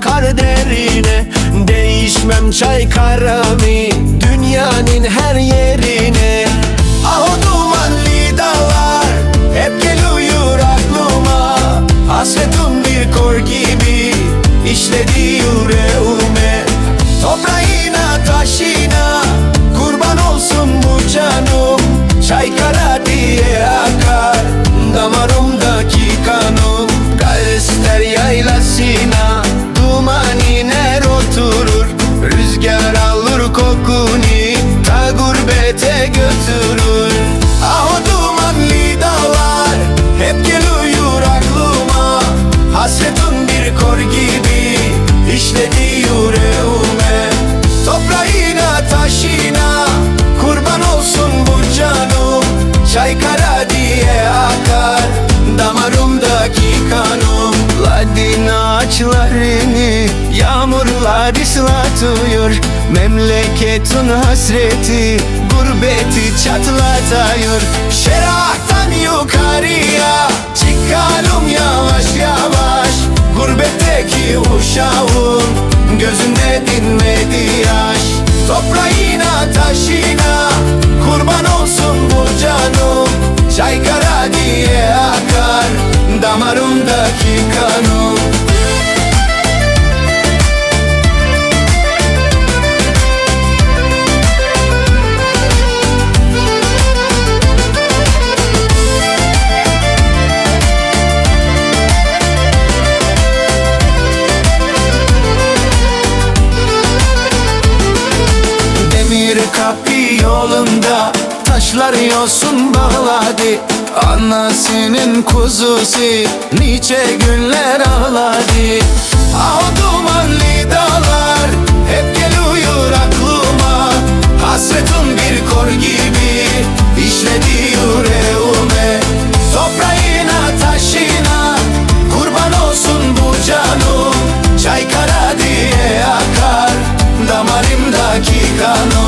kaderine Değişmem çay karami Dünyanın her yerine. Ah o dumanlı dağlar Hep geliyor aklıma. Hasretim bir kor gibi işledi yüreğime canım Çay kara diye akar Damarımdaki kanım. Ladin ağaçlarını Yağmurlar ıslatıyor. Memleketin hasreti Gurbeti çatlatıyor. Şerahtan yukarıya yolunda Taşlar yosun bağladı. Anasının kuzusu Nice günler ağladı. Ah dumanlı dağlar Hep geliyor aklıma. Hasretin bir kor gibi işledi yüreğime. Toprağına taşına Kurban olsun bu canım. Çay kara diye akar Damarımdaki kanım.